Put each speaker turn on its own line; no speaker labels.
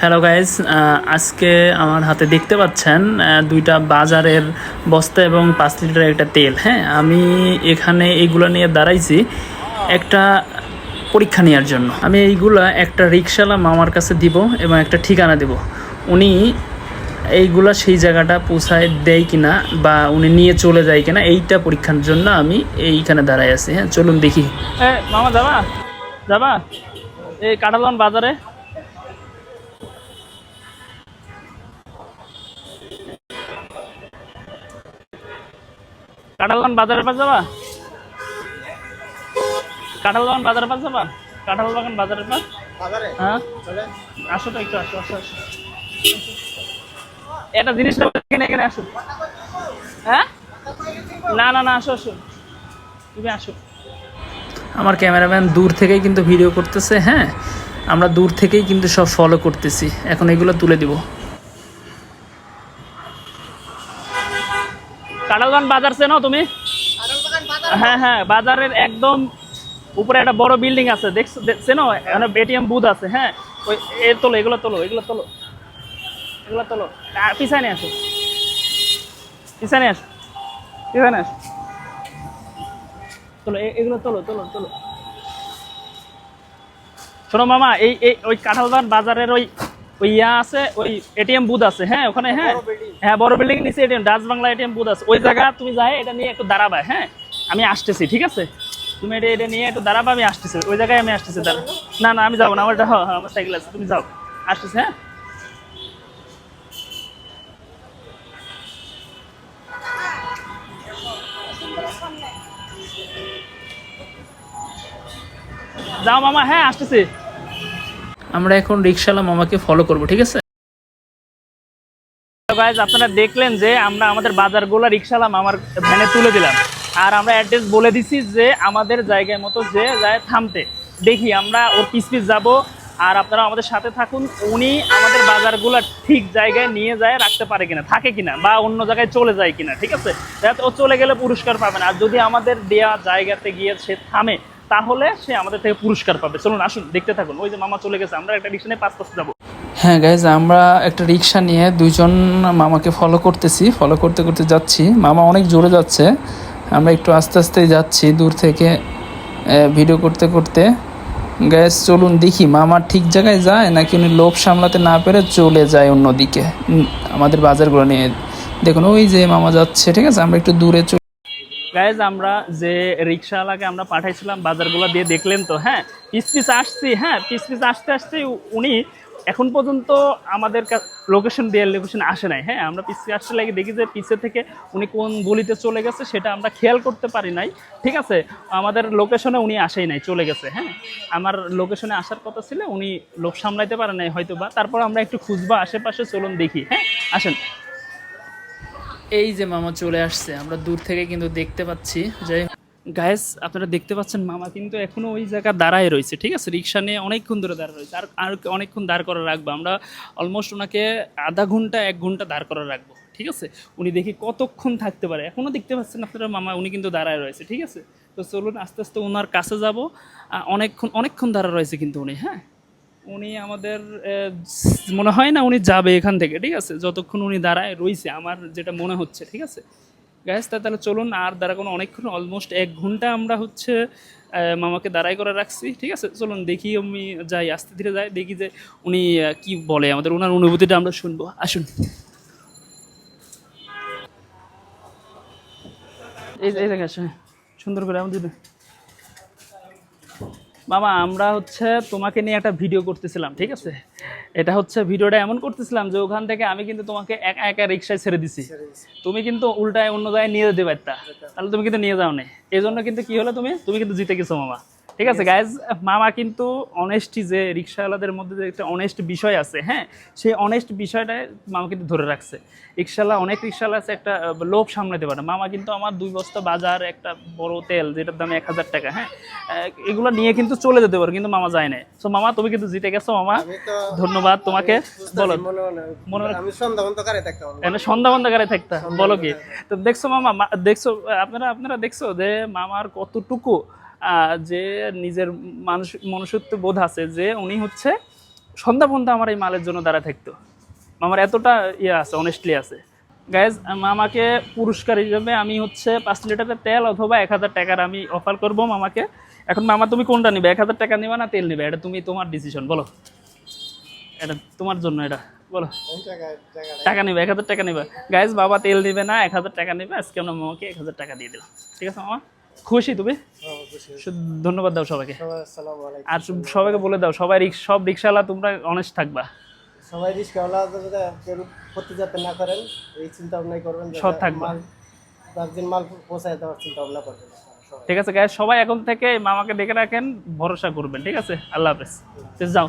Hello guys আজকে আমার হাতে দেখতে পাচ্ছেন দুইটা বাজারের বস্তা এবং পাঁচ লিটারের একটা তেল। হ্যাঁ আমি এখানে এইগুলো নিয়ে দাঁড়াইছি একটা পরীক্ষা নেওয়ার জন্য। আমি এইগুলা একটা রিক্সাওয়ালা মামার কাছে দিব এবং একটা ঠিকানা দেব। উনি এইগুলা সেই জায়গাটা পৌঁছায় দেয় কিনা বা উনি নিয়ে চলে যায় কিনা, এইটা পরীক্ষার জন্য আমি এইখানে দাঁড়াই আছি। হ্যাঁ চলুন দেখি। মামা যাবা? যাবা? এই কাটালন বাজারে? কাঁঠালবাগান বাজারের পাশ যাবা? কাঁঠালবাগান বাজারের পাশ যাবা? কাঁঠাল বাগান বাজারের পাশ? হ্যাঁ? আসো তো একটু আসো আসো আসো। এটা জিনিসটা এখানে এখানে আসো। হ্যাঁ? না না না আসো আসো। তুমি আসো। আমার ক্যামেরাম্যান দূর থেকেই কিন্তু ভিডিও করতেছে হ্যাঁ? আমরা দূর থেকেই কিন্তু সব ফলো করতেছি। এখন এগুলো তুলে দিব। কাঁঠালবাগান বাজার চেনো তুমি? হ্যাঁ হ্যাঁ বাজারের একদম উপরে একটা বড় বিল্ডিং আছে দেখছ দেখছেন এখানে এটিএম বুথ আছে হ্যাঁ? ওই এ তোলো এগুলো তোলো এগুলো তোলো। এগুলো তোলো। পিছানে আসো। পিছানে আসো। পিছানে আসো। তোলো এগুলো তোলো তোলো তোলো। শোনো মামা এই এই ওই কাঁঠালবান বাজারের ওই ওই ইয়া আছে ওই এটিএম বুথ আছে হ্যাঁ ওখানে হ্যাঁ। হ্যাঁ বড় বিল্ডিং নিচে ATM Dutch Bangla ATM booth আছে। ওই জায়গা তুমি যাই এটা নিয়ে একটু দাঁড়াবা হ্যাঁ। আমি আসতেছি ঠিক আছে? তুমি এটা এটা নিয়ে একটু দাঁড়াবা আমি আসতেছি। ওই জায়গায় আমি আসতেছি দাঁড়া। না না আমি যাব না আমার হ্যাঁ হ্যাঁ, আমার সাইকেল আছে তুমি যাও। আসতেছি হ্যাঁ। যাও মামা হ্যাঁ আসতেছি। আমরা এখন রিক্সাওয়ালা মামাকে ফলো করব, ঠিক আছে? আপনারা দেখলেন যে আমরা আমাদের বাজারগুলো রিক্সাওয়ালা মামার ভ্যানে তুলে দিলাম। আর আমরা অ্যাড্রেস বলে দিছি যে আমাদের জায়গায় মতো যে যায় থামতে। দেখি আমরা ওর পিস পিস যাব, আর আপনারা আমাদের সাথে থাকুন। উনি আমাদের বাজারগুলো ঠিক জায়গায় নিয়ে যায়, রাখতে পারে কিনা, থাকে কিনা, বা অন্য জায়গায় চলে যায় কিনা, ঠিক আছে? ও চলে গেলে পুরস্কার পাবে না। আর যদি আমাদের দেওয়া জায়গাতে গিয়ে সে থামে তাহলে সে আমাদের থেকে পুরস্কার পাবে। চলুন, আসুন, দেখতে থাকুন। ওই যে মামা চলে গেছে, আমরা একটা রিক্সা নিয়ে পাঁচ পাঁচ যাব। হ্যাঁ গাইজ আমরা একটা রিক্সা নিয়ে দুইজন মামাকে ফলো করতেছি। ফলো করতে করতে যাচ্ছি। মামা অনেক জোরে যাচ্ছে। আমরা একটু আস্তে আস্তে যাচ্ছি দূর থেকে ভিডিও করতে করতে। গ্যাস চলুন দেখি, মামা ঠিক জায়গায় যায় নাকি উনি লোভ সামলাতে না পেরে চলে যায় অন্যদিকে? আমাদের বাজারগুলো নিয়ে। দেখুন, ওই যে মামা যাচ্ছে, ঠিক আছে? আমরা একটু দূরে গাইজ আমরা যে রিক্সাওয়ালাকে আমরা পাঠাইছিলাম বাজারগুলো দিয়ে দেখলেন তো হ্যাঁ? পিস পিস আসছি হ্যাঁ? পিস পিস আসতে আসতে উনি এখন পর্যন্ত আমাদের লোকেশন দেওয়ার লোকেশন আসে নাই হ্যাঁ? আমরা পিসে আসতে লাগে দেখি যে পিছে থেকে উনি কোন গলিতে চলে গেছে সেটা আমরা খেয়াল করতে পারি নাই। ঠিক আছে? আমাদের লোকেশনে উনি আসেই নাই, চলে গেছে হ্যাঁ? আমার লোকেশনে আসার কথা ছিল, উনি লোক সামলাইতে পারে নাই হয়তো বা তারপর আমরা একটু খুঁজবো, আশেপাশে চলুন দেখি হ্যাঁ? আসেন। এই যে মামা চলে আসছে, আমরা দূর থেকে কিন্তু দেখতে পাচ্ছি। যে গায়েস আপনারা দেখতে পাচ্ছেন মামা কিন্তু এখনও ওই জায়গা দাঁড়ায় রয়েছে, ঠিক আছে? রিক্সা নিয়ে অনেকক্ষণ ধরে দাঁড়া রয়েছে, আর আর অনেকক্ষণ দাঁড় করে রাখব। আমরা অলমোস্ট ওনাকে আধা ঘণ্টা, এক ঘণ্টা দাঁড় করে রাখব, ঠিক আছে? উনি দেখি কতক্ষণ থাকতে পারে। এখনও দেখতে পাচ্ছেন আপনারা মামা, উনি কিন্তু দাঁড়ায় রয়েছে, ঠিক আছে? তো চলুন আস্তে আস্তে ওনার কাছে যাব। অনেকক্ষণ অনেকক্ষণ দাঁড়া রয়েছে কিন্তু উনি হ্যাঁ? উনি আমাদের মনে হয় না উনি যাবে এখান থেকে, ঠিক আছে? যতক্ষণ উনি দাঁড়ায় রয়েছে আমার যেটা মনে হচ্ছে, ঠিক আছে? গ্যাস তাহলে চলুন, আর দাঁড়া কোনো অনেকক্ষণ অলমোস্ট এক ঘণ্টা আমরা হচ্ছে মামাকে দাঁড়াই করে রাখছি, ঠিক আছে? চলুন, দেখি আমি যাই, আস্তে ধীরে যাই, দেখি যে উনি কি বলে আমাদের ওনার অনুভূতিটা আমরা শুনব। আসুন। এই জায়গায় সুন্দর করে আমাদের মামা আমরা হচ্ছে তোমাকে নিয়ে একটা ভিডিও করতেছিলাম ঠিক আছে? এটা হচ্ছে ভিডিওটা এমন করতেছিলাম যে ওখান থেকে আমি কিন্তু তোমাকে একা একা রিক্সায় ছেড়ে দিছি। তুমি কিন্তু উল্টায় অন্য জায়গায় নিয়ে যেতে পারতা। তাহলে তুমি কিন্তু নিয়ে যাও না এই জন্য কিন্তু কি হলো তুমি? তুমি কিন্তু জিতে গেছো মামা। ঠিক আছে গাইজ মামা কিন্তু অনেস্টি যে রিক্সাওয়ালাদের মধ্যে যে একটা অনেস্ট বিষয় আছে হ্যাঁ? সেই অনেস্ট বিষয়টাই মামা কিন্তু ধরে রাখছে। রিক্সাওয়ালা অনেক রিক্সাওয়ালা আছে একটা লোভ সামলাতে পারে। মামা কিন্তু আমার দুই বস্তা বাজার একটা বড় তেল যেটার দাম এক হাজার টাকা হ্যাঁ? এগুলো নিয়ে কিন্তু চলে যেতে পারে কিন্তু মামা যায় না সো মামা তুমি কিন্তু জিতে গেছো মামা। ধন্যবাদ তোমাকে। বলো।
মনে মনে
মনে
সন্ধ্যা বন্ধ করে থাকতাম
বন্ধাকারে থাকতা। বলো কি? তো দেখছ মামা মা- দেখছ আপনারা আপনারা দেখছ যে মামার কতটুকু যে নিজের মানুষ মনুষ্যত্ব বোধ আছে যে উনি হচ্ছে সন্ধ্যা পর্যন্ত আমার এই মালের জন্য দাঁড়া থাকতো। মামার এতটা ইয়ে আছে অনেস্টলি আছে। গ্যাস মামাকে পুরস্কার হিসেবে আমি হচ্ছে পাঁচ লিটারের তেল অথবা এক হাজার টাকার আমি অফার করব মামাকে। এখন মামা, তুমি কোনটা নিবে? এক হাজার টাকা নিবা না তেল নিবে? এটা তুমি তোমার ডিসিশন বলো। এটা তোমার জন্য এটা, বলো। টাকা নিবে, এক হাজার টাকা নিবে। গাইজ বাবা তেল নিবে না, এক হাজার টাকা নিবে। আজকে আমরা মামাকে এক হাজার টাকা দিয়ে দিলাম। ঠিক আছে, মামা? খুশি তুমি? শুধু ধন্যবাদ দাও সবাইকে। আর সবাইকে বলে দাও সবাই সব রিক্সাওয়ালা তোমরা অনেস্ট থাকবা।
সবাই রিস্কাওয়ালা যাতে যাতে না করেন এই চিন্তা ভাবনাই করবেন
সৎ থাকবা।
মাল পৌঁছায় দেওয়ার চিন্তা ভাবনা করবেন।
ঠিক আছে সবাই এখন থেকে মামাকে দেখে রাখেন ভরসা করবেন ঠিক আছে? আল্লাহ হাফেজ। যাও।